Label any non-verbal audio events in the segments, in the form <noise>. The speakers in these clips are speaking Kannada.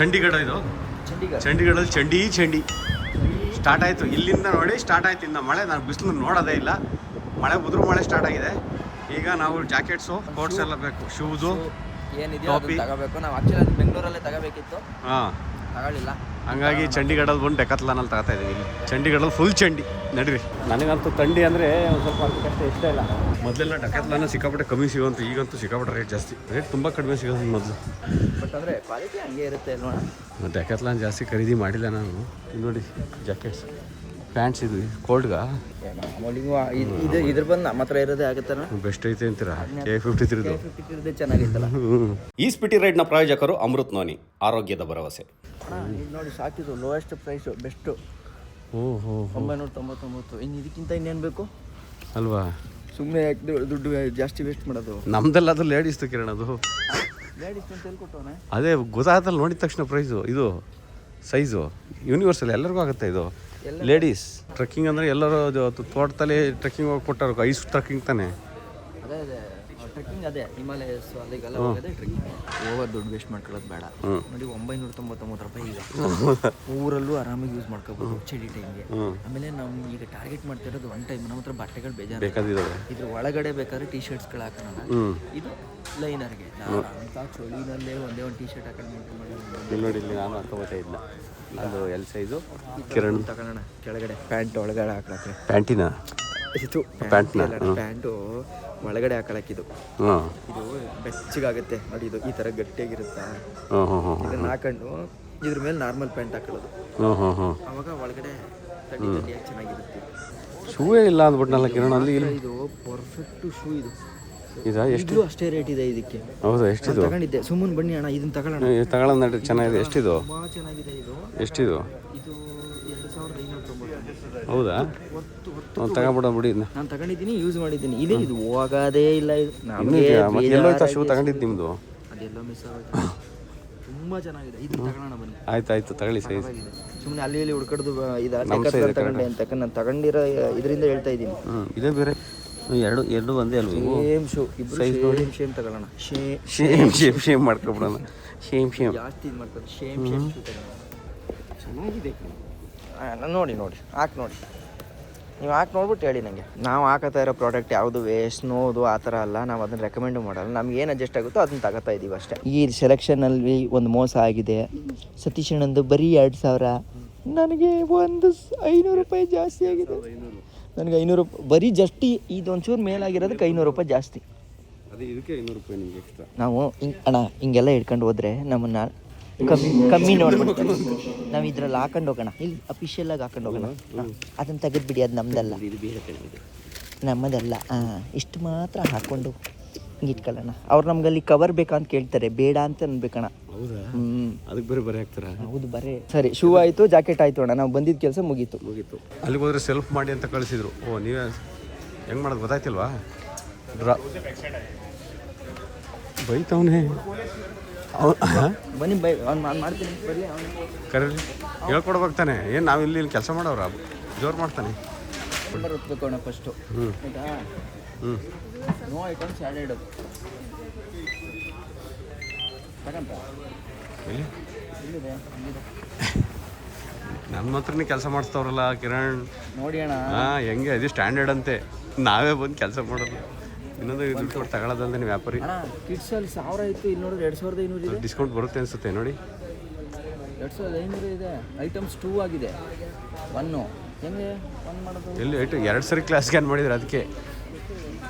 ಚಂಡೀಗಢ ಇದು? ಚಂಡೀಗಢ. ಚಂಡೀಗಢದಲ್ಲಿ ಚಂಡಿ ಚಂಡಿ. ಸ್ಟಾರ್ಟ್ ಆಯಿತು. ಇಲ್ಲಿಂದ ನೋಡಿ ಸ್ಟಾರ್ಟ್ ಆಯ್ತು. ಇನ್ನು ಮಳೆ ನಾನು ಬಿಸಿಲು ನೋಡೋದೇ ಇಲ್ಲ. ಮಳೆ ಉದುರು ಮಳೆ ಸ್ಟಾರ್ಟ್ ಆಗಿದೆ. ಈಗ ನಾವು ಜಾಕೆಟ್ಸು ಕೋಟ್ಸ್ ಎಲ್ಲ ಬೇಕು. ಶೂಸು ಏನಿದೆ. ತಗೋಬೇಕು. ನಾವು ಆಕ್ಚುಲಿ ಅದು ಬೆಂಗಳೂರಲ್ಲೇ ತಗೋಬೇಕಿತ್ತು. ಹಾಂ. ತಗೊಳ್ಳಿಲ್ಲ. ಹಂಗಾಗಿ ಚಂಡೀಗಢಲ್ಲಿ ಬಂದು ಡೆಕತ್ಲಾನಲ್ಲಿ ತಗೋತಾ ಇದ್ದೀವಿ ಇಲ್ಲಿ. ಚಂಡೀಗಢಲ್ಲಿ ಫುಲ್ ಚಂಡಿ. ನಡೀರಿ. ನನಗಂತೂ ಥಂಡಿ ಅಂದರೆ ಒಂದು ಸ್ವಲ್ಪ ಕಷ್ಟ ಇಷ್ಟ ಇಲ್ಲ. ಮೊದಲೆಲ್ಲ ಡೆಕತ್ಲಾನ ಸಿಕ್ಕಾಪಟ್ಟೆ ಕಮ್ಮಿ ಸಿಗೋಂತು ಈಗಂತೂ ಸಿಕ್ಕಾಪಟ್ಟೆ ರೇಟ್ ಜಾಸ್ತಿ. ರೇಟ್ ತುಂಬ ಕಡಿಮೆ ಸಿಗೋದು ಮೊದಲು. ಬಟ್ ಅಂದರೆ ಕ್ವಾಲಿಟಿ ಹಂಗೆ ಇರುತ್ತೆ ಅಲ್ವಾ ಡೆಕತ್ಲಾನ್ ಜಾಸ್ತಿ ಖರೀದಿ ಮಾಡಿಲ್ಲ ನಾನು. ನೋಡಿ ಜಾಕೆಟ್ಸ್ ಪ್ಯಾಂಟ್ಸ್ ಇದು ಕೋಲ್ಡ್ಗ ಇದು ಇದ್ರ ಬಂದು ನಮ್ಮ ಹತ್ರ ಇರೋದೇ ಆಗುತ್ತಲ್ಲ? ಬೆಸ್ಟ್ ಐತೆ ಅಂತೀರಾ? ಕೆ ಫಿಫ್ಟಿ ತ್ರೀದು? ಚೆನ್ನಾಗಿತ್ತಲ್ಲ ಈ ಸ್ಪಿಟಿ ರೈಡ್ನ ಪ್ರಾಯೋಜಕರು ಅಮೃತ್ ನೋನಿ ಆರೋಗ್ಯದ ಭರವಸೆ. ನೋಡಿ ಸಾಕಿದು ಲೋಯೆಸ್ಟ್ ಪ್ರೈಸು ಬೆಸ್ಟು ಓಹೋ ಹೋ ಒಂಬೈನೂರ ತೊಂಬತ್ತೊಂಬತ್ತು ಇನ್ನು ಇದಕ್ಕಿಂತ ಇನ್ನೇನು ಬೇಕು? ಅಲ್ವಾ? ಸುಮ್ಮನೆ ದುಡ್ಡು ಜಾಸ್ತಿ ವೇಸ್ಟ್ ಮಾಡೋದು? ನಮ್ದೆಲ್ಲ ಅದು ಲೇಡೀಸ್ದು ಕಿರಣ್ ಅದು. ಲೇಡೀಸ್ ಅಂತ ಹೇಳ್ಕೊಟ್ಟವನೆ? ಅದೇ ಗೊತ್ತಾಗತ್ತಲ್ಲ ನೋಡಿದ ತಕ್ಷಣ ಪ್ರೈಸು ಇದು ಸೈಜು ಯೂನಿವರ್ಸಲ್ ಎಲ್ಲರಿಗೂ ಆಗುತ್ತೆ ಇದು. ಲೇಡೀಸ್ ಟ್ರೆಕ್ಕಿಂಗ್ ಅಂದ್ರೆ ಎಲ್ಲರೂ ಅದು ಅದು ತೋಟದಲ್ಲಿ ಟ್ರೆಕ್ಕಿಂಗ್ ಹೋಗಿ ಕೊಟ್ಟಾರ. ಐಸ್ ಟ್ರಕ್ಕಿಂಗ್ ತಾನೆ? ಅದೇ ಅದೇ. ಟ್ರೆಕ್ಕಿಂಗ್ ಅದೇ. ಹಿಮಾಲಯಸ್ ಅಲ್ಲಿಗೆಲ್ಲ ಹೋಗೋದೇ ಟ್ರೆಕ್ಕಿಂಗ್ ಓವರ್ ದುಡ್ಡು ವೇಸ್ಟ್ ಮಾಡ್ಕೊಳ್ಳೋದು ಬೇಡ. ನೋಡಿ ಒಂಬೈನೂರ ತೊಂಬತ್ತೊಂಬತ್ತು ರೂಪಾಯಿ ಈಗ. <laughs> ಊರಲ್ಲೂ ಆರಾಮಾಗಿ ಯೂಸ್ ಮಾಡ್ಕೋಬೋದು ಚಳಿ ಟೈಮ್ಗೆ ಆಮೇಲೆ ನಾವು ಈಗ ಟಾರ್ಗೆಟ್ ಮಾಡ್ತಿರೋದು ಒನ್ ಟೈಮ್ ನಮ್ಮ ಹತ್ರ ಬಟ್ಟೆಗಳು ಬೇಜಾರು. ಇದ್ರ ಒಳಗಡೆ ಬೇಕಾದ್ರೆ ಟಿ ಶರ್ಟ್ಸ್ಗಳು ಹಾಕೋಣ ಇದು ಲೈನರ್ಗೆ ಚಳಿನಲ್ಲೇ ಒಂದೇ ಒಂದು ಟಿ ಶರ್ಟ್ ಹಾಕೊಂಡು ಇಲ್ಲಿ ನೋಡಿ ಇಲ್ಲಿ ನಾನು ಹಾಕೋಬೋದೇ ಇಲ್ಲ ಅದು ಎಲ್ ಸೈಜು ಕಿರಣ್. ತಗೊಳ್ಳೋಣ ಕೆಳಗಡೆ. ಪ್ಯಾಂಟ್ ಒಳಗಡೆ ಹಾಕೊಳಕ್ಕೆ. ಪ್ಯಾಂಟಿನ? ಇದು ಪ್ಯಾಂಟ್ನ? ಪ್ಯಾಂಟು ಒಳಗಡೆ ಹಾಕೊಳಕ್ಕಿದು ಇದು. ಬೆಚ್ಚಗಾಗುತ್ತೆ. ನೋಡಿ ಇದು ಈ ಥರ ಗಟ್ಟಿಯಾಗಿರುತ್ತಾ? ಇದನ್ನ ಹಾಕೊಂಡು ಇದ್ರ ಮೇಲೆ ನಾರ್ಮಲ್ ಪ್ಯಾಂಟ್ ಹಾಕೊಳ್ಳೋದು ಅವಾಗ ಒಳಗಡೆ ಚೆನ್ನಾಗಿರುತ್ತೆ. ಶೂವೇ ಇಲ್ಲ ಅಂದ್ಬಿಟ್ನಲ್ಲ ಕಿರಣ್ ಅಲ್ಲಿ ಇಲ್ಲಿ ಇದು ಪರ್ಫೆಕ್ಟ್ ಶೂ ಇದು. ಇದಾ? ಎಷ್ಟು? ಈಗಲೂ ಅಷ್ಟೇ ರೇಟ್ ಇದೆ ಇದಕ್ಕೆ. ಹೌದಾ? ಎಷ್ಟಿದು? ತಗೊಂಡಿದ್ದೆ. ಸುಮ್ಮನೆ ಬನ್ನಿ ಅಣ್ಣ ಇದನ್ನ ತಗೊಳ್ಳೋಣ. ತಗೊಳ್ಳೋಣ ನಡ್ರಿ. ಚೆನ್ನಾಗಿದೆ. ಎಷ್ಟಿದು? ತುಂಬಾ ಚೆನ್ನಾಗಿದೆ ಇದು. ಎಷ್ಟಿದು? ಇದು ಎರಡು ಸಾವಿರದ ಐನೂರ ತೊಂಬತ್ತು ಹೌದಾ ಒತ್ತು ಬಿಡಿ ಇದನ್ನ ನಾನು ತಗೊಂಡಿದ್ದೀನಿ ಯೂಸ್ ಮಾಡಿದ್ದೀನಿ. ಇದೇ ಇದು. ಹೋಗೋದೇ ಇಲ್ಲ ಇದು. ಇನ್ನೂ ನಮಗೆ ಇದೆಯಾ? ಮತ್ತೆ ಎಲ್ಲೋಯ್ತಾ ಶೂ ತಗೊಂಡಿದ್ದು ನಿಮ್ಮದು ಅದೆಲ್ಲೋ ಮಿಸ್ ಆಗುತ್ತೆ ತುಂಬಾ ಚೆನ್ನಾಗಿದೆ. ಇದು ತಗೊಳ್ಳೋಣ ಬನ್ನಿ. ಆಯ್ತು ಆಯ್ತು. ತಗೊಳ್ಳಿ ಸೈಜ್. ಸುಮ್ಮನೆ ಅಲ್ಲಿ ಇಲ್ಲಿ ಹುಡ್ಕಡ್ದು ಇದು ತಗೊಂಡೆ ಅಂತ ನಾನು ತಗೊಂಡಿರೋ ಇದರಿಂದ ಹೇಳ್ತಾ ಇದ್ದೀನಿ. ಇದೇ ಬೇರೆ ಎರಡು ಎರಡು ಒಂದೇ ಅಲ್ವ ಇವು? ಸೇಮ್ ಶೂ ಇಬ್ರು ಸೇಮ್ ಶೇಮ್ ತಗೊಳ್ಳೋಣ. ಶೇ ಶೇಮ್ ಶೇಮ್ ಶೇಮ್ ಮಾಡ್ಕೊಬಿಡೋಣ. ಶೇಮ್ ಶೇಮ್ ಜಾಸ್ತಿ ಇದು ಮಾಡ್ಕೊಂಡು ಶೇಮ್ ಶೇಮ್ ಶೂ ತಗೊಳ್ಳೋಣ. ಚೆನ್ನಾಗಿದೆ. ನಾನು ನೋಡಿ ನೋಡಿ. ಹಾಕಿ ನೋಡಿ. ನೀವು ಹಾಕಿ ನೋಡ್ಬಿಟ್ಟು ಹೇಳಿ ನನಗೆ ನಾವು ಹಾಕತಾ ಇರೋ ಪ್ರಾಡಕ್ಟ್ ಯಾವುದು ಸ್ನೋದು ಆ ಥರ ಅಲ್ಲ. ನಾವು ಅದನ್ನು ರೆಕಮೆಂಡ್ ಮಾಡಲ್ಲ. ನಮ್ಗೆ ಏನು ಅಡ್ಜಸ್ಟ್ ಆಗುತ್ತೋ ಅದನ್ನ ತಗೋತಾ ಇದ್ದೀವಿ ಅಷ್ಟೇ. ಈ ಸೆಲೆಕ್ಷನಲ್ಲಿ ಒಂದು ಮೋಸ ಆಗಿದೆ. ಸತೀಶ್ ಅಣ್ಣಂದು ಬರೀ ಎರಡು ಸಾವಿರ. ನನಗೆ ಒಂದು ಸ್- ಐನೂರು ರೂಪಾಯಿ ಜಾಸ್ತಿ ಆಗಿದೆ. ನನಗೆ ಐನೂರು ರೂಪಾಯಿ ಬರೀ ಜಸ್ಟ್ ಇದೊಂಚೂರು ಮೇಲಾಗಿರೋದಕ್ಕೆ ಐನೂರು ರೂಪಾಯಿ ಜಾಸ್ತಿ. ಅದೇ ಇದಕ್ಕೆ ಐನೂರು ರೂಪಾಯಿ ನಿಮಗೆ ಎಕ್ಸ್ಟ್ರಾ ನಾವು ಹಿಂಗೆ ಅಣ್ಣ ಹಿಂಗೆಲ್ಲ ಹಿಡ್ಕೊಂಡು ಹೋದ್ರೆ ನಮ್ಮನ್ನ ಕಮ್ಮಿ ಕಮ್ಮಿ ನೋಡ್ಬಿಡ್ತಾರೆ. ನಾವು ಇದ್ರಲ್ಲಿ ಹಾಕೊಂಡು ಹೋಗೋಣ. ಇಲ್ಲಿ ಅಫಿಷಿಯಲ್ ಆಗಿ ಹಾಕೊಂಡು ಹೋಗೋಣ. ಅದನ್ನ ತೆಗೆದ್ಬಿಡಿ ಅದು ಕಡೆ ನಮ್ಮದಲ್ಲ. ಹಾಂ ಇಷ್ಟು ಮಾತ್ರ ಹಾಕೊಂಡು ಹಿಂಗೆ ಇಟ್ಕೊಳ್ಳೋಣ. ಅವ್ರು ನಮ್ಗೆ ಅಲ್ಲಿ ಕವರ್ ಬೇಕಂತ ಅಂತ ಕೇಳ್ತಾರೆ. ಬೇಡ ಅಂತ ಅನ್ಬೇಕಣ್ಣ. ಹೌದಾ? ಹ್ಞೂ ಅದಕ್ಕೆ ಬರೀ ಬರೀ ಹಾಕ್ತಾರ? ಹೌದು ಬರೇ. ಸರಿ ಶೂ ಆಯಿತು ಜಾಕೆಟ್ ಆಯಿತು ಅಣ್ಣ ನಾವು ಬಂದಿದ್ದ ಕೆಲಸ ಮುಗೀತು. ಮುಗೀತು. ಅಲ್ಲಿಗೆ ಹೋದ್ರೆ ಸೆಲ್ಫ್ ಮಾಡಿ ಅಂತ ಕಳಿಸಿದ್ರು. ಓ ನೀವೇ ಹೆಂಗೆ ಮಾಡೋದು ಗೊತ್ತಾಯ್ತಿಲ್ವಾ? ಡ್ರಾ. ಬೈತವನೇ. ಬನ್ನಿ ಬೈ ಅವ್ನು ಮಾಡ್ತೀನಿ ಬರಲಿ ಅವ್ನು ಕರೀರಿ. ಹೇಳ್ಕೊಡ್ಬೇಕು ತಾನೆ ಏನು ನಾವು ಇಲ್ಲಿ ಇಲ್ಲಿ ಕೆಲಸ ಮಾಡೋರ ಜೋರು ಮಾಡ್ತಾನೆ. ನಂಬರ್ ಒತ್ಬೇಕು ಅಣ್ಣ ಫಸ್ಟು ಹ್ಞೂ ಹ್ಞೂ ನೋ ಐಟಮ್ಸ್ ಇಲ್ಲಿದೆ ಇಲ್ಲಿದೆ <laughs> ನಮ್ಮ ಹತ್ರನೇ ಕೆಲಸ ಮಾಡಿಸ್ತವ್ರಲ್ಲ ಕಿರಣ್. ನೋಡಿ ಅಣ್ಣ. ಹಾಂ ಹೆಂಗೆ? ಇದು ಸ್ಟ್ಯಾಂಡರ್ಡ್ ಅಂತೆ. ನಾವೇ ಬಂದು ಕೆಲಸ ಮಾಡೋದು. ಇನ್ನೊಂದು ದುಡ್ಡು ಕೊಟ್ಟು ತಗೊಳ್ಳೋದಲ್ದೇ ವ್ಯಾಪಾರಿ. ಅಣ್ಣ ಕಿಡ್ಸ್ ಅಲ್ಲಿ ಸಾವಿರ ಇತ್ತು ಇಲ್ಲಿ ನೋಡಿದ್ರೆ ಎರಡು ಸಾವಿರದ ಐನೂರು ಇದೆ. ಡಿಸ್ಕೌಂಟ್ ಬರುತ್ತೆ ಅನಿಸುತ್ತೆ ನೋಡಿ. ಎರಡು ಸಾವಿರದ ಐನೂರು ಇದೆ. ಐಟಮ್ಸ್ ಟೂ ಆಗಿದೆ. ಒನ್ನು ಹೆಂಗೆ? ಒನ್ ಮಾಡೋದು? ಎಲ್ಲಿ ಐಟಮ್ ಎರಡು ಸರಿ ಕ್ಲಾಸ್ ಸ್ಕ್ಯಾನ್ ಮಾಡಿದ್ರೆ ಅದಕ್ಕೆ.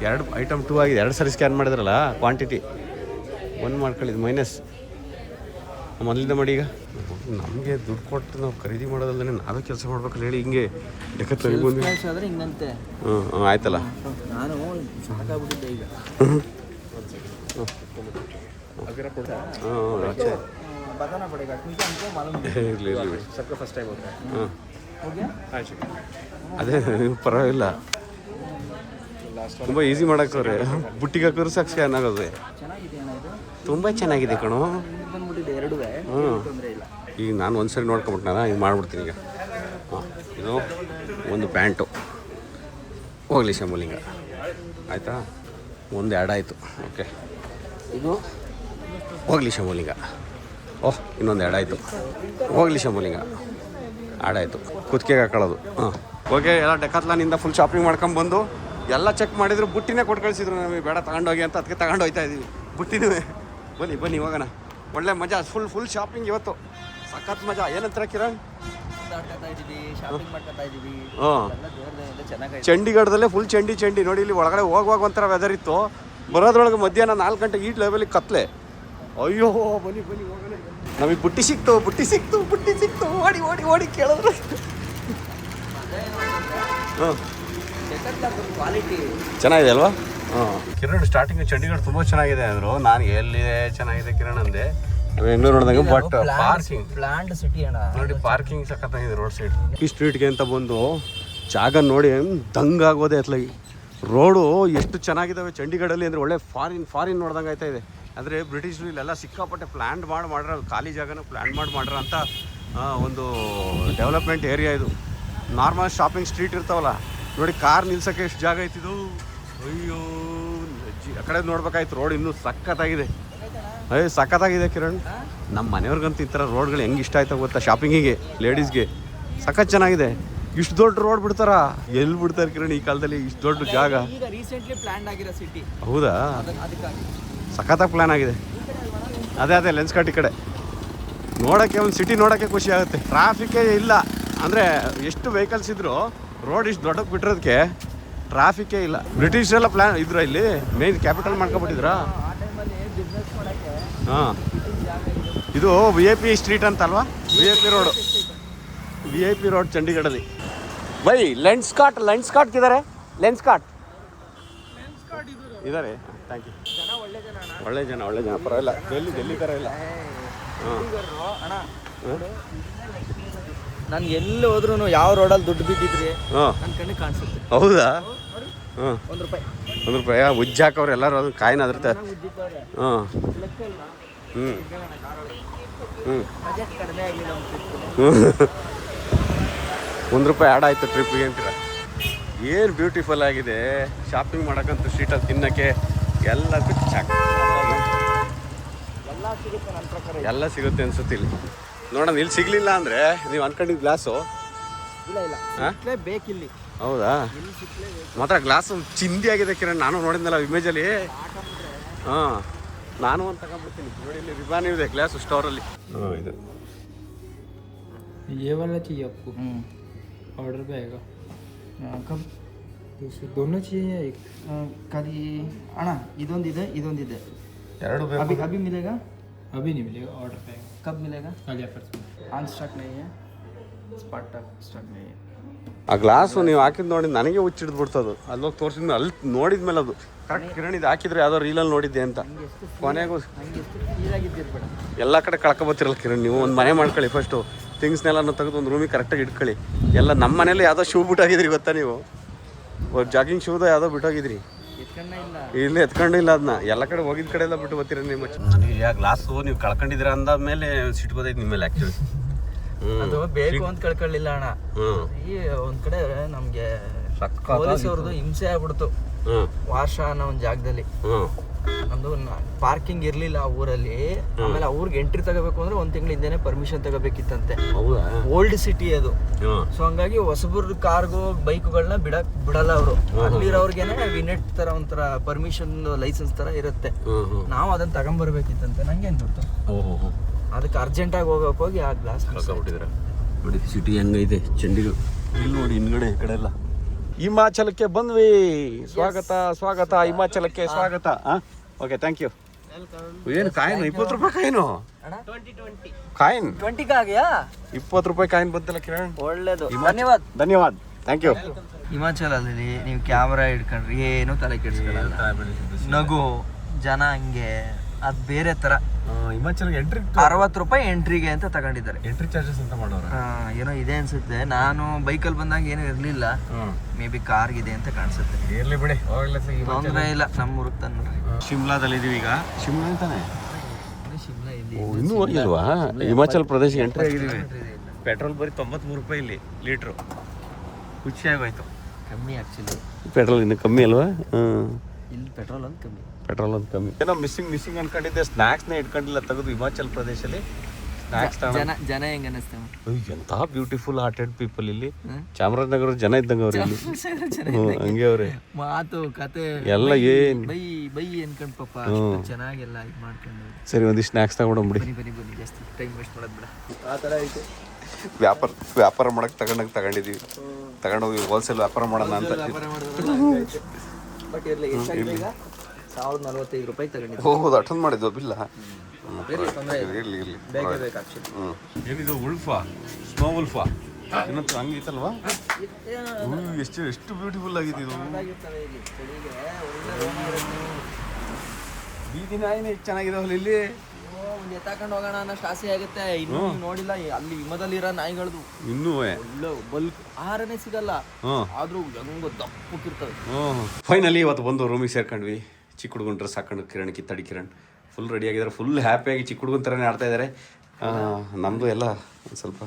ಎರಡು ಐಟಮ್ ಟೂ ಆಗಿದೆ. ಎರಡು ಸರಿ ಸ್ಕ್ಯಾನ್ ಮಾಡಿದ್ರಲ್ಲ ಕ್ವಾಂಟಿಟಿ ಒಂದು ಮಾಡ್ಕೊಳ್ಳಿದ್ದು ಮೈನಸ್ ಮೊದಲಿಂದ ಮಾಡಿ ಈಗ. ನಮಗೆ ದುಡ್ಡು ಕೊಟ್ಟು ನಾವು ಖರೀದಿ ಮಾಡೋದಲ್ಲೇ ನಾವೇ ಕೆಲಸ ಮಾಡ್ಬೇಕಲ್ಲ ಹೇಳಿ ಹಿಂಗೆ ಲೆಕ್ಕ ತೆಗಿಬೋದು ಹ್ಞೂ ಹ್ಞೂ ಆಯ್ತಲ್ಲ. ನಾನು ಫಸ್ಟ್ ಟೈಮ್ <laughs> ಅದೇ ಪರವಾಗಿಲ್ಲ. ತುಂಬ ಈಸಿ ಮಾಡಾಕ್ತವ್ರೆ. ಬುಟ್ಟಿಗೆ ಹಾಕಿದ್ರು ಸಾಕು ಸ್ಕ್ಯಾನ್ ಆಗೋದು. ತುಂಬ ಚೆನ್ನಾಗಿದೆ ಕಣೋ. ಹ್ಞೂ ಈಗ ನಾನು ಒಂದ್ಸರಿ ನೋಡ್ಕೊಂಬಿಟ್ನಲ್ಲ ಈಗ ಮಾಡ್ಬಿಡ್ತೀನಿ ಈಗ. ಹಾಂ ಇದು ಒಂದು ಪ್ಯಾಂಟು. ಹೋಗ್ಲಿ ಶಂಭುಲಿಂಗ. ಆಯಿತಾ? ಒಂದು ಎರಡು ಆಯಿತು. ಓಕೆ ಇದು? ಹೋಗ್ಲಿ ಶಂಭುಲಿಂಗ. ಓಹ್ ಇನ್ನೊಂದು ಆಯ್ತು. ಹೋಗ್ಲಿ ಶಂಭುಲಿಂಗ. ಆಡಾಯಿತು ಕುತ್ತಿಗೆಗೆ ಹಾಕೊಳ್ಳೋದು. ಹಾಂ. ಓಕೆ ಎಲ್ಲ ಡೆಕಾತ್ಲಾನಿಂದ ಫುಲ್ ಶಾಪಿಂಗ್ ಮಾಡ್ಕೊಂಬಂದು ಎಲ್ಲ ಚೆಕ್ ಮಾಡಿದ್ರು ಬುಟ್ಟಿನೇ ಕೊಟ್ಟು ಕಳಿಸಿದ್ರು ನಮಗೆ. ಬೇಡ ತಗೊಂಡೋಗಿ ಅಂತ ಅದಕ್ಕೆ ತಗೊಂಡು ಹೋಗ್ತಾ ಇದ್ದೀವಿ ಬುಟ್ಟಿನೂ. ಬನ್ನಿ ಬನ್ನಿ ಹೋಗೋಣ. ಒಳ್ಳೆ ಮಜಾ ಫುಲ್ ಫುಲ್ ಶಾಪಿಂಗ್ ಇವತ್ತು. ಸಖತ್ ಮಜಾ. ಏನಂತಾರೆ ಕಿರಣ್? ಚಂಡೀಗಢದಲ್ಲೇ ಫುಲ್ ಚಂಡಿ ಚಂಡಿ. ನೋಡಿ ಇಲ್ಲಿ ಒಳಗಡೆ ಹೋಗುವಾಗ ಒಂಥರ ವೆದರ್ ಇತ್ತು. ಬರೋದ್ರೊಳಗೆ ಮಧ್ಯಾಹ್ನ ನಾಲ್ಕು ಗಂಟೆಗೆ ಈಟ್ ಲೆವೆಲಿಗೆ ಕತ್ಲೆ. ಅಯ್ಯೋ ಬನ್ನಿ ಬನ್ನಿ ಹೋಗೋಣ. ನಮಗೆ ಬುಟ್ಟಿ ಸಿಕ್ತು ಬುಟ್ಟಿ ಸಿಕ್ತು ಬುಟ್ಟಿ ಸಿಕ್ತು. ಓಡಿ ಓಡಿ ಓಡಿ ಕೇಳಿದ್ರು ಹಾಂ. ಚೆನ್ನಾಗಿದೆ ಅಲ್ವಾ? ಹಾಂ. ಕಿರಣ್ ಸ್ಟಾರ್ಟಿಂಗ್ ಚಂಡೀಗಢ ತುಂಬ ಚೆನ್ನಾಗಿದೆ ಅಂದರು. ನಾನು ಎಲ್ಲಿದೆ? ಚೆನ್ನಾಗಿದೆ ಕಿರಣ್ ಅಂದೆ. ಬೆಂಗಳೂರು ನೋಡಿದಂಗೆ ಬಟ್ ಪಾರ್ಕಿಂಗ್ ಪ್ಲಾಂಟ್ ಸಿಟಿ ಅಣ್ಣ. ನೋಡಿ ಪಾರ್ಕಿಂಗ್ ಸಖತ್ತಾಗಿದೆ ರೋಡ್ ಸೈಡ್ ಈ ಸ್ಟ್ರೀಟ್ಗೆ ಅಂತ ಬಂದು ಜಾಗ ನೋಡಿ ದಂಗ್ ಆಗೋದೆ ಅತ್ಲಾಗಿ ರೋಡು ಎಷ್ಟು ಚೆನ್ನಾಗಿದ್ದಾವೆ ಚಂಡೀಗಢಲ್ಲಿ ಅಂದರೆ ಒಳ್ಳೆ ಫಾರಿನ್ ಫಾರಿನ್ ನೋಡ್ದಂಗೆ ಆಯ್ತಾ ಇದೆ. ಅಂದರೆ ಬ್ರಿಟಿಷರು ಇಲ್ಲೆಲ್ಲ ಸಿಕ್ಕಾಪಟ್ಟೆ ಪ್ಲ್ಯಾನ್ ಮಾಡಿ ಮಾಡ್ರ ಖಾಲಿ ಜಾಗನ ಪ್ಲ್ಯಾನ್ ಮಾಡಿ ಮಾಡ್ರ ಅಂತ ಒಂದು ಡೆವಲಪ್ಮೆಂಟ್ ಏರಿಯಾ ಇದು. ನಾರ್ಮಲ್ ಶಾಪಿಂಗ್ ಸ್ಟ್ರೀಟ್ ಇರ್ತಾವಲ್ಲ ನೋಡಿ ಕಾರ್ ನಿಲ್ಸಕ್ಕೆ ಎಷ್ಟು ಜಾಗ ಐತಿದು ಅಯ್ಯೋ ಅಜ್ಜಿ ಆ ಕಡೆ ನೋಡ್ಬೇಕಾಯ್ತು ರೋಡ್ ಇನ್ನೂ ಸಖತ್ತಾಗಿದೆ. ಅಯ್ಯ ಸಖತ್ತಾಗಿದೆ ಕಿರಣ್. ನಮ್ಮ ಮನೆಯವ್ರಿಗಂತೂ ಈ ಥರ ರೋಡ್ಗಳು ಹೆಂಗೆ ಇಷ್ಟ ಆಯ್ತಾ ಗೊತ್ತಾ ಶಾಪಿಂಗಿಗೆ ಲೇಡೀಸ್ಗೆ ಸಖತ್ ಚೆನ್ನಾಗಿದೆ. ಇಷ್ಟು ದೊಡ್ಡ ರೋಡ್ ಬಿಡ್ತಾರಾ? ಎಲ್ಲಿ ಬಿಡ್ತಾರೆ ಕಿರಣ್ ಈ ಕಾಲದಲ್ಲಿ ಇಷ್ಟು ದೊಡ್ಡ ಜಾಗ? ಹೌದಾ? ಸಖತ್ತಾಗಿ ಪ್ಲ್ಯಾನ್ ಆಗಿದೆ. ಅದೇ ಅದೇ ಲೆನ್ಸ್ ಕಟ್ ಈ ಕಡೆ. ನೋಡೋಕ್ಕೆ ಒಂದು ಸಿಟಿ ನೋಡೋಕ್ಕೆ ಖುಷಿ ಆಗುತ್ತೆ. ಟ್ರಾಫಿಕ್ಕೇ ಇಲ್ಲ. ಅಂದರೆ ಎಷ್ಟು ವೆಹಿಕಲ್ಸ್ ಇದ್ರು ರೋಡ್ ಇಷ್ಟು ದೊಡ್ಡಕ್ಕೆ ಬಿಟ್ಟಿರೋದಕ್ಕೆ ಟ್ರಾಫಿಕ್ಕೇ ಇಲ್ಲ. ಬ್ರಿಟಿಷರೆಲ್ಲ ಪ್ಲಾನ್ ಇದ್ರ ಇಲ್ಲಿ? ಮೇನ್ ಕ್ಯಾಪಿಟಲ್ ಮಾಡ್ಕೊಬಿಟ್ಟಿದ್ರಾ ಹಾಂ. ಇದು V I P street ಅಂತಲ್ವಾ? V I P road V I P road ಚಂಡೀಗಢದಲ್ಲಿ by Lenskart Lenskart ಇದ್ದಾರೆ ಲೆನ್ಸ್ ಕಾಟ್ ಇದ್ದಾರೆ ಥ್ಯಾಂಕ್ ಯು ಒಳ್ಳೆ ಜನ ಒಳ್ಳೆ ಜನ. ಪರವಾಗಿಲ್ಲ. ಡೆಲ್ಲಿ ಡೆಲ್ಲಿ ಥರ ಇಲ್ಲ. ಹಾಂ? ಹುಡುಗರು ಅಣ್ಣ ನಾನು ಎಲ್ಲಿ ಹೋದ್ರು ಯಾವ ರೋಡಲ್ಲಿ ದುಡ್ಡು ಬಿದ್ದಿದ್ರಿ? ಹಾಂ. ನನ್ನ ಕಣ್ಣಿಗೆ ಕಾಣಿಸುತ್ತೆ. ಹೌದಾ? ಹಾಂ. ಒಂದು ರೂಪಾಯಿ. ಒಂದು ರೂಪಾಯಿ. ಉಜ್ಜಿ ಹಾಕವ್ರು ಎಲ್ಲರೂ ಅದನ್ನ ಕಾಯಿನ ಅದ್ರತೆ ಹಾಂ. ಹ್ಞೂ ಹ್ಞೂ ಒಂದು ಒಂದು ರೂಪಾಯಿ ಆಡ್ ಆಯ್ತು ಟ್ರಿಪ್ಗೆ ಅಂತೀರ? ಏನು ಬ್ಯೂಟಿಫುಲ್ ಆಗಿದೆ. ಶಾಪಿಂಗ್ ಮಾಡೋಕ್ಕಂತೂ ಸ್ಟ್ರೀಟಲ್ಲಿ ತಿನ್ನೋಕ್ಕೆ ಎಲ್ಲದಕ್ಕೂ ಚಕ್. ಎಲ್ಲ ಸಿಗುತ್ತೆ ನನ್ನ ಪ್ರಕಾರ. ಎಲ್ಲ ಸಿಗುತ್ತೆ ಅನ್ಸುತ್ತೆ ಇಲ್ಲಿ. ನೋಡೋಣ ಇಲ್ಲಿ ಸಿಗಲಿಲ್ಲ ಅಂದರೆ ನೀವು ಅನ್ಕೊಂಡಿದ್ದು ಗ್ಲಾಸು ಇಲ್ಲ ಇಲ್ಲ ಹಾ? ಸಿಕ್ಲೇ ಬೇಕಿಲ್ಲಿ ಹೌದಾ ಇಲ್ಲಿ ಸಿಕ್ಲೇ ಬೇಕು ಮಾತ್ರ ಗ್ಲಾಸು ಚಿಂದಿ ಆಗಿದೆ ಕಿರಣ್ ನಾನು ನೋಡಿದ್ನಲ್ಲ ಇಮೇಜಲ್ಲಿ ಹಾಂ ನಾನು ಒಂದು ತಗೊಂಡ್ಬಿಡ್ತೀನಿ ನೋಡಿ ಇಲ್ಲಿ ರಿಬಾನ್ ಇದೆ ಗ್ಲಾಸ್ ಸ್ಟೋರಲ್ಲಿ ಹಾಂ ಇದು ये वाला चाहिए आपको ಹ್ಞೂ ऑर्डर पे आएगा ಕಮ್ दूसरे दोनों चाहिए या एक ಕರಿ ಅಣ್ಣ ಇದೊಂದಿದೆ ಇದೊಂದಿದೆ ಎರಡು अभी ಬೇಕು अभी मिलेगा अभी नहीं मिलेगा ऑर्डर पे आएगा कब मिलेगा कल या परसों ऑन स्टॉक नहीं है स्पॉट स्टॉक नहीं है ಆ ಗ್ಲಾಸು ನೀವು ಹಾಕಿದ್ ನೋಡಿ ನನಗೆ ಹುಚ್ಚಿಡ್ದು ಬಿಡ್ತದು ಅಲ್ಲೋಗಿ ತೋರಿಸಿದ್ಮೇಲೆ ಅಲ್ಲಿ ನೋಡಿದ್ಮೇಲೆ ಅದು ಕರೆಕ್ಟ್ ಕಿರಣ್ ಇದು ಹಾಕಿದ್ರೆ ಯಾವುದೋ ರೀಲಲ್ಲಿ ನೋಡಿದ್ದೆ ಅಂತ ಕೊನೆಗೂ ಹಂಗೆ ಎಷ್ಟು ಕ್ಲೀನಾಗಿದ್ದಿರ್ಬೇಡ ಎಲ್ಲ ಕಡೆ ಕಳ್ಕೊಬತ್ತಿರಲ್ಲ ಕಿರಣ್ ನೀವು ಒಂದು ಮನೆ ಮಾಡ್ಕೊಳ್ಳಿ ಫಸ್ಟು ಥಿಂಗ್ಸ್ನೆಲ್ಲ ತೆಗೆದು ಒಂದು ರೂಮಿಗೆ ಕರೆಕ್ಟಾಗಿ ಇಟ್ಕೊಳ್ಳಿ ಎಲ್ಲ ನಮ್ಮ ಮನೇಲಿ ಯಾವುದೋ ಶೂ ಬಿಟ್ಟೋಗಿದ್ರಿ ಗೊತ್ತಾ ನೀವು ಜಾಗಿಂಗ್ ಶೂದ ಯಾವುದೋ ಬಿಟ್ಟೋಗಿದ್ರಿ ಎತ್ಕಣ್ಣ ಇಲ್ಲ. ಇಲ್ಲಿ ಎತ್ಕೊಂಡಿಲ್ಲ ಅದನ್ನ ಎಲ್ಲ ಕಡೆ ಹೋಗಿದ ಕಡೆ ಎಲ್ಲ ಬಿಟ್ಟು ಬರ್ತೀರ ನಿಮ್ಮ ನನಗೆ ಯಾ ಗ್ಲಾಸು ನೀವು ಕಳ್ಕೊಂಡಿದ್ದೀರ ಮೇಲೆ ಸಿಟ್ಟು ಬರ್ತೈತೆ ನಿಮ್ಮ ಮೇಲೆ ಆ್ಯಕ್ಚುಲಿ ಅದು ಬೇಕು ಅಂತ ಕಳ್ಕೊಳ್ಳಿಲ್ಲ ಅಣ್ಣ. ಹ್ಞೂ ಈ ಒಂದ್ ಕಡೆ ನಮ್ಗೆ. ಪೊಲೀಸ್ ಅವ್ರದ್ದು ಹಿಂಸೆ ಆಗ್ಬಿಡ್ತು. ಹ್ಞೂ ವಾರ್ಷ ಅನ್ನೋ ಒಂದು ಜಾಗದಲ್ಲಿ. ನಮ್ದು ಪಾರ್ಕಿಂಗ್ ಇರ್ಲಿಲ್ಲ ಆ ಊರಲ್ಲಿ. ಆಮೇಲೆ ಊರಿಗೆ ಎಂಟ್ರಿ ತಗೋಬೇಕು ಅಂದ್ರೆ ಒಂದ್ ತಿಂಗಳ ಹಿಂದೆನೆ ಪರ್ಮಿಷನ್ ತಗೋಬೇಕಿತ್ತಂತೆ. ಹೌದಾ? ಓಲ್ಡ್ ಸಿಟಿ ಅದು. ಸೊ ಹಂಗಾಗಿ ಹೊಸಬ್ರ ಕಾರ್ಗೋ ಬೈಕ್ಗಳನ್ನ ಬಿಡಕ್ ಬಿಡಲ್ಲ ಅವರು. ಅಲ್ಲಿರೋರ್ಗೆನೆ ವಿನೆಟ್ ತರ ಒಂಥರ ಪರ್ಮಿಷನ್ ಲೈಸೆನ್ಸ್ ತರ ಇರುತ್ತೆ. ನಾವು ಅದನ್ನ ತಗೊಂಬರ್ಬೇಕಿತ್ತಂತೆ. ನಂಗೆ ಗೊತ್ತು. ಅದಕ್ಕೆ ಅರ್ಜೆಂಟ್ ಆಗಿ ಹೋಗಕ್ ಹೋಗಿ ಆ ಗ್ಲಾಸ್ ನೋಡಿ ಸಿಟಿ ಹೆಂಗೈತೆ? ಚಂಡಿಗಳು. ಇಲ್ಲಿ ನೋಡಿ ಹಿಂದ್ಗಡೆ ಈ ಕಡೆ ಎಲ್ಲ. ಹಿಮಾಚಲಕ್ಕೆ ಬಂದ್ವಿ. ಸ್ವಾಗತ ಸ್ವಾಗತ ಹಿಮಾಚಲಕ್ಕೆ ಸ್ವಾಗತ. ಓಕೆ ಥ್ಯಾಂಕ್ ಯು ಏನು ಕಾಯಿನ್? ಇಪ್ಪತ್ತು ರೂಪಾಯಿ ಕಾಯಿನು? Twenty twenty coin? ಟ್ವೆಂಟಿಗೆ ಆಗ್ಯಾ? ಇಪ್ಪತ್ತು ರೂಪಾಯಿ ಕಾಯಿನ್ ಬಂತಲ್ಲ ಕಿರಣ್? ಒಳ್ಳೇದು. ಧನ್ಯವಾದ. ಧನ್ಯವಾದ. ಥ್ಯಾಂಕ್ ಯು ಹಿಮಾಚಲದಲ್ಲಿ ನೀವು ಕ್ಯಾಮ್ರಾ ಇಟ್ಕೊಂಡ್ರಿ ಏನು ತಲೆ ಕೆಡಿಸ್ಕೊಳ್ಳಲ್ಲ ನಗು ಜನ ಹಂಗೆ ಅದ್ ಬೇರೆ ತರ. ಹಿಮಾಚಲ್ಗೆ ಎಂಟ್ರಿ ಅರವತ್ತು ರೂಪಾಯಿ ಎಂಟ್ರಿಗೆ ಅಂತ ತಗೊಂಡಿದ್ದಾರೆ. ಎಂಟ್ರಿ ಚಾರ್ಜಸ್ ಅಂತ ಮಾಡೋರು ಏನೋ ಇದೆ ಅನ್ಸುತ್ತೆ. ನಾನು ಬೈಕಲ್ಲಿ ಬಂದಾಗ ಏನೂ ಇರಲಿಲ್ಲ. ಮೇ ಬಿ ಇದೆ ಅಂತ ಕಾಣಿಸುತ್ತೆ. ಇರಲಿ ಬಿಡಿ ತೊಂದರೆ ಇಲ್ಲ ನಮ್ಮ ಊರಿಗೆ ತಂದ್ರಿ ಶಿಮ್ಲಾದಲ್ಲಿ ಇದೀವಿ ಈಗ. ಶಿಮ್ಲಾ ಅಂತಾನೆ ಶಿಮ್ಲಾ ಇಲ್ಲಿ ಓ, ಇನ್ನೂ ಹೋಗಿಲ್ವಾ? ಹಿಮಾಚಲ್ ಪ್ರದೇಶ ಎಂಟ್ರಿ ಆಗಿದ್ದೀವಿ. ಪೆಟ್ರೋಲ್ ಬರೀ ತೊಂಬತ್ಮೂರು ರೂಪಾಯಿ ಇಲ್ಲಿ ಲೀಟ್ರು. ಖುಷಿಯಾಗೋಯ್ತು ಕಮ್ಮಿ ಆಕ್ಚುಲಿ ಪೆಟ್ರೋಲ್ ಇನ್ನು ಕಮ್ಮಿ ಅಲ್ವಾ? ಇಲ್ಲಿ ಪೆಟ್ರೋಲ್ ಅಂತ ಕಮ್ಮಿ. ಪೆಟ್ರೋಲ್ ಒಂದು ಕಮ್ಮಿ. ಏನೋ ಮಿಸ್ಸಿಂಗ್ ಮಿಸ್ಸಿಂಗ್ ಅನ್ಕೊಂಡಿದ್ದೆ. ಸ್ನ್ಯಾಕ್ಸ್ನೇ ಇಟ್ಕೊಂಡಿಲ್ಲ ತೆಗೆದು ಹಿಮಾಚಲ್ ಪ್ರದೇಶಲ್ಲಿ. ಸ್ನ್ಯಾಕ್ಸ್ ಜನ ಜನ ಹೆಂಗ ಎಂಥ ಬ್ಯೂಟಿಫುಲ್ ಹಾರ್ಟೆಡ್ ಪೀಪಲ್ ಇಲ್ಲಿ. ಚಾಮರಾಜನಗರ ಜನ ಇದ್ದಂಗೆ ಅವ್ರು ಇಲ್ಲಿ. ಹ್ಞೂ ಹಂಗೆ ಅವ್ರೆ. ಮಾತು ಕತೆ ಎಲ್ಲ ಏನ್ ಬೈ ಬೈ ಅನ್ಕೊಂಡ್ ಪಾಪ ಚೆನ್ನಾಗೆಲ್ಲ ಇದು ಮಾಡ್ಕೊಂಡು. ಸರಿ ಒಂದಿಷ್ಟು ಸ್ನ್ಯಾಕ್ಸ್ ತಗೊಂಡ್ಬಿಡಿ ಬನ್ನಿ ಬನ್ನಿ ಬನ್ನಿ ಜಾಸ್ತಿ ಟೈಮ್ ವೇಸ್ಟ್ ಮಾಡೋದು ಬೇಡ. ಆ ಥರ ಐತೆ. ವ್ಯಾಪಾರ ವ್ಯಾಪಾರ ಮಾಡಕ್ ತಗೊಂಡಾಗ ತಗೊಂಡಿದೀವಿ. ತಗೊಂಡೋಗಿ ಹೋಲ್ಸೇಲ್ ವ್ಯಾಪಾರ ಮಾಡೋಣ ಅಂತ. ಬಟ್ ಇರಲಿ ಎಷ್ಟಾಗಿದೆ ಈಗ. ಸಾವಿರದ ನಲವತ್ತೈದು ರೂಪಾಯಿ ತಗೊಂಡಿದ್ದೆ. ಹೋಗೋದು ಅಟೆಂಡ್ ಮಾಡಿದ್ದು ಬಿಲ್ಲ? ಇರ್ಲಿ, ತೊಂದ್ರೆ ಇಲ್ಲ. ಇರಲಿ ಇರಲಿ. ಬೇಕೇ ಬೇಕು ಆಕ್ಚುಲಿ ಹ್ಞೂ ಏನಿದು ಉಲ್ಫಾ? ಸ್ನೋ ಉಲ್ಫಾ? ಇನ್ನೊಂದು ಹಂಗಿತ್ತಲ್ವಾ ಎಷ್ಟು ಎಷ್ಟು ಬ್ಯೂಟಿಫುಲ್ ಆಗಿದೆ ಇದು. ಬೀದಿ ನಾಯಿನೇ ಎಷ್ಟು ಚೆನ್ನಾಗಿದಾವಲ್ಲ ಇಲ್ಲಿ? ಒಂದು ಎತ್ತಾಕೊಂಡು ಹೋಗೋಣ ಅನ್ನೋಷ್ಟು ಆಸೆ ಆಗುತ್ತೆ. ಇನ್ನೂ ನೋಡಿಲ್ಲ ಅಲ್ಲಿ ಹಿಮದಲ್ಲಿರೋ ನಾಯಿಗಳದು. ಇನ್ನೂ ಒಳ್ಳೆ ಬಲ್ಕ್ ಆರನೇ ಸಿಗಲ್ಲ. ಆದ್ರೂ ಹೆಂಗ ದಪ್ಪಕ್ಕಿರ್ತವೆ. ಫೈನಲಿ ಇವತ್ತು ಬಂದು ರೂಮಿಗೆ ಸೇರ್ಕೊಂಡ್ವಿ. ಚಿಕ್ಕ ಹುಡುಗನ ಡ್ರೆಸ್ ಹಾಕೊಂಡು ಕಿರಣ್ ಕಿತ್ತಡಿ ಕಿರಣ್. ಫುಲ್ ರೆಡಿ ಆಗಿದ್ದಾರೆ ಫುಲ್ ಹ್ಯಾಪಿಯಾಗಿ ಚಿಕ್ಕ ಹುಡುಗನ ಥರನೇ ಆಡ್ತಾ ಇದ್ದಾರೆ ನಮ್ಮದು ಎಲ್ಲ ಒಂದು ಸ್ವಲ್ಪ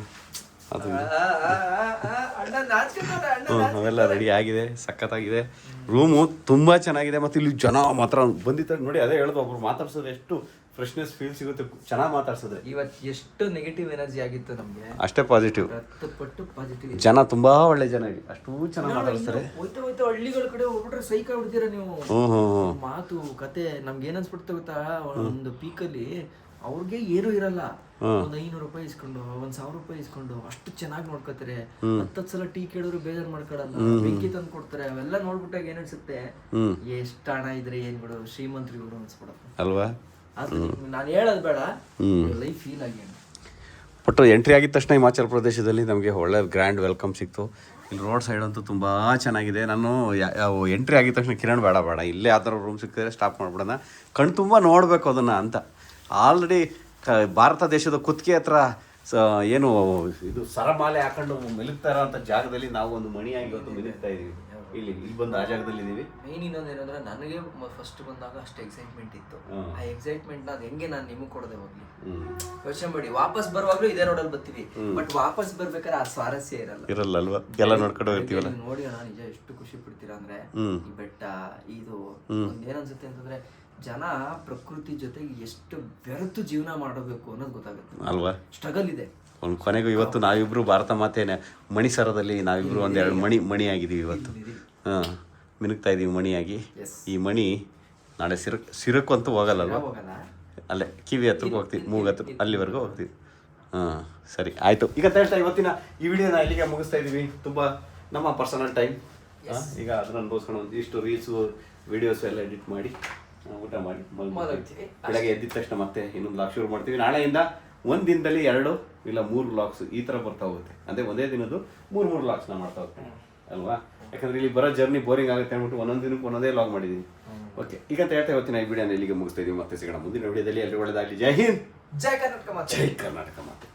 ಅದು. ಹ್ಞೂ ಅವೆಲ್ಲ ರೆಡಿ ಆಗಿದೆ ಸಖತ್ತಾಗಿದೆ. ರೂಮು ತುಂಬ ಚೆನ್ನಾಗಿದೆ ಮತ್ತು ಇಲ್ಲಿ ಜನ ಮಾತ್ರ ಬಂದಿದ್ದಾಗ ನೋಡಿ ಅದೇ ಹೇಳ್ದು ಒಬ್ರು ಮಾತಾಡ್ಸೋದು ಎಷ್ಟು ಫ್ರೆಶ್ನೆಸ್ ಫೀಲ್ ಸಿಗುತ್ತೆ. ಚೆನ್ನಾಗಿ ಮಾತಾಡ್ಸಿದ್ರೆ. ಇವತ್ತು ಎಷ್ಟು ನೆಗೆಟಿವ್ ಎನರ್ಜಿ ಆಗಿತ್ತು ನಮಗೆ. ಅಷ್ಟೇ ಪಾಸಿಟಿವ್ ಪಟ್ಟು ಪಾಸಿಟಿವ್ ಜನ ತುಂಬ ಒಳ್ಳೆ ಜನ ಅಷ್ಟು ಚೆನ್ನಾಗಿ ಮಾತಾಡ್ತಾರೆ ಹೋಯ್ತಾ ಹೋಯ್ತಾ ಹಳ್ಳಿಗಳ ಕಡೆ ಹೋಗ್ಬಿಟ್ರೆ ಸೈಕ್ ಆಗ್ಬಿಡ್ತೀರಾ ನೀವು? ಮಾತು ಕತೆ ನಮ್ಗೆ ಏನ್ ಅನ್ಸ್ಬಿಡ್ತಾ ಗೊತ್ತಾ? ಒಂದು ಪೀಕಲ್ಲಿ ಅವ್ರಿಗೆ ಏನು ಇರಲ್ಲ. ಒಂದ್ ಐನೂರು ರೂಪಾಯಿ ಇಸ್ಕೊಂಡು ಒಂದ್ ಸಾವಿರ ರೂಪಾಯಿ ಇಸ್ಕೊಂಡು ಅಷ್ಟು ಚೆನ್ನಾಗಿ ನೋಡ್ಕೋತಾರೆ. ಹತ್ತತ್ ಸಲ ಟೀ ಕೇಳಿದ್ರು ಬೇಜಾರ್ ಮಾಡ್ಕೊಳಲ್ಲ. ಬೆಂಕಿ ತಂದು ಕೊಡ್ತಾರೆ. ಅವೆಲ್ಲ ನೋಡ್ಬಿಟ್ಟಾಗ ಏನ್ ಅನ್ಸುತ್ತೆ? ಎಷ್ಟ್ ಹಣ ಇದ್ರೆ ಏನ್ ಬಿಡು ಶ್ರೀಮಂತರಿಗಳು ಅನ್ಸ್ಬಿಡತ್ತೆ. ಅಲ್ವಾ? ನಾನು ಹೇಳೋದು ಬೇಡ. ಲೈಫ್ ಫೀಲ್ ಆಗಿ ಬಟ್ ಎಂಟ್ರಿ ಆಗಿದ ತಕ್ಷಣ ಹಿಮಾಚಲ ಪ್ರದೇಶದಲ್ಲಿ ನಮಗೆ ಒಳ್ಳೆ ಗ್ರ್ಯಾಂಡ್ ವೆಲ್ಕಮ್ ಸಿಕ್ತು. ಇಲ್ಲಿ ರೋಡ್ ಸೈಡ್ ಅಂತೂ ತುಂಬ ಚೆನ್ನಾಗಿದೆ. ನಾನು ಎಂಟ್ರಿ ಆಗಿದ ತಕ್ಷಣ ಕಿರಣ್ ಬೇಡ ಬೇಡ. ಇಲ್ಲೇ ಆ ಥರ ರೂಮ್ ಸಿಕ್ಕಿದ್ರೆ ಸ್ಟಾಪ್ ಮಾಡ್ಬಿಡೋಣ. ಕಣ್ ತುಂಬ ನೋಡಬೇಕು ಅದನ್ನು ಅಂತ. ಆಲ್ರೆಡಿ ಕ ಭಾರತ ದೇಶದ ಕುತ್ತಿಗೆ ಹತ್ರ ಸ ಏನು ಇದು ಸರಮಾಲೆ ಹಾಕೊಂಡು ಮಿಲುಕ್ತಾ ಇರೋಂಥ ಜಾಗದಲ್ಲಿ ನಾವು ಒಂದು ಮಣಿಯಾಗಿ ಇವತ್ತು ಮಿಲುಕ್ತಾ ಇದ್ದೀವಿ ಇಲ್ಲಿ ಇಲ್ಲಿ ಬಂದು ಆ ಜಾಗದಲ್ಲಿ ಇದ್ದೀವಿ ಮೇನ್ ಇನ್ನೊಂದು ಏನಂದ್ರೆ ನನಗೆ ಫಸ್ಟ್ ಬಂದಾಗ ಅಷ್ಟು ಎಕ್ಸೈಟ್ಮೆಂಟ್ ಇತ್ತು. ಆ ಎಕ್ಸೈಟ್ಮೆಂಟ್ ಅದು ಹೆಂಗೆ ನಾನು ನಿಮಗೆ ಕೊಡದೆ ಹೋಗ್ಲಿ? ಯೋಚನೆ ಮಾಡಿ. ವಾಪಸ್ ಬರುವಾಗಲೂ ಇದೇ ರೋಡಲ್ಲಿ ಬರ್ತೀವಿ. ಬಟ್ ವಾಪಸ್ ಬರ್ಬೇಕಾದ್ರೆ ಆ ಸ್ವಾರಸ್ಯ ಇರಲ್ಲ. ಇರಲ್ಲ ಅಲ್ವಾ ಎಲ್ಲ ನೋಡ್ಕೊಂಡು ಹೋಗ್ತೀವಲ್ಲ? ನೋಡಿ ನಾನು ನಿಜ ಎಷ್ಟು ಖುಷಿ ಪಡ್ತೀರಾ ಅಂದ್ರೆ. ಈ ಬೆಟ್ಟ ಇದು ಏನನ್ಸುತ್ತೆ ಅಂತಂದ್ರೆ ಜನ ಪ್ರಕೃತಿ ಜೊತೆಗೆ ಎಷ್ಟು ಬೆರೆತು ಜೀವನ ಮಾಡಬೇಕು ಅನ್ನೋದು ಗೊತ್ತಾಗುತ್ತೆ. ಅಲ್ವಾ? ಸ್ಟ್ರಗಲ್ ಇದೆ. ಒಂದು ಕೊನೆಗೂ ಇವತ್ತು ನಾವಿಬ್ರು ಭಾರತ ಮಾತೇನೆ ಮಣಿಸರದಲ್ಲಿ ನಾವಿಬ್ರು ಒಂದೆರಡು ಮಣಿ ಮಣಿ ಆಗಿದ್ದೀವಿ ಇವತ್ತು. ಹಾಂ ಮಿನುಗ್ತಾ ಇದ್ದೀವಿ ಮಣಿಯಾಗಿ. ಈ ಮಣಿ ನಾಳೆ ಸಿರ ಸಿರಕ್ಕಂತೂ ಅಂತೂ ಹೋಗಲ್ಲ. ಅಲ್ಲೇ ಕಿವಿ ಹತ್ರಕ್ಕೆ ಹೋಗ್ತೀವಿ ಮೂಗ ಹತ್ರ ಅಲ್ಲಿವರೆಗೂ ಹೋಗ್ತೀವಿ. ಹಾಂ ಸರಿ ಆಯಿತು. ಈಗ ಅಂತ ಹೇಳ್ತಾ ಇವತ್ತಿನ ಈ ವಿಡಿಯೋನ ಇಲ್ಲಿಗೆ ಮುಗಿಸ್ತಾ ಇದ್ದೀವಿ ತುಂಬ ನಮ್ಮ ಪರ್ಸನಲ್ ಟೈಮ್ ಈಗ ಅದನ್ನ ಅನುಭವಿಸ್ಕೊಂಡು ಒಂದು ಇಷ್ಟು ರೀಲ್ಸು ವಿಡಿಯೋಸ್ ಎಲ್ಲ ಎಡಿಟ್ ಮಾಡಿ. ಊಟ ಮಾಡಿ. ಮಲಗ್ತೀವಿ. ಬೆಳಗ್ಗೆ ಎದ್ದಿದ ತಕ್ಷಣ ಮತ್ತೆ ಇನ್ನೊಂದು ಲಾಕ್ ಶುರು ಮಾಡ್ತೀವಿ. ನಾಳೆಯಿಂದ ಒಂದು ದಿನದಲ್ಲಿ ಎರಡು ಇಲ್ಲ ಮೂರು ಲಾಕ್ಸ್ ಈ ಥರ ಬರ್ತಾ ಹೋಗುತ್ತೆ. ಅಂದರೆ ಒಂದೇ ದಿನದ್ದು ಮೂರು ಮೂರು ಲಾಕ್ಸ್ನ ಮಾಡ್ತಾ ಹೋಗ್ತೀನಿ. ಅಲ್ವಾ? ಯಾಕಂದ್ರೆ ಇಲ್ಲಿ ಬರೋ ಜರ್ನಿ ಬೋರಿಂಗ್ ಆಗುತ್ತೆ ಅಂದ್ಬಿಟ್ಟು ಒಂದೊಂದು ದಿನಕ್ಕೆ ಒಂದೊಂದೇ ಲಾಗ್ ಮಾಡಿದ್ದೀನಿ. ಓಕೆ ಈಗ ಅಂತ ಹೇಳ್ತಾ ಇವತ್ತಿನ ಈ ವಿಡಿಯೋನ ಇಲ್ಲಿಗೆ ಮುಗಿಸ್ತಾ ಇದೀವಿ. ಮತ್ತೆ ಸಿಗೋಣ. ಮುಂದಿನ ವಿಡಿಯೋದಲ್ಲಿ ಎಲ್ಲರೂ ಒಳ್ಳೆದಾಗಲಿ. ಜೈ ಹಿಂದ್! ಜೈ ಕರ್ನಾಟಕ ಜೈ ಕರ್ನಾಟಕ ಮಾತೆ.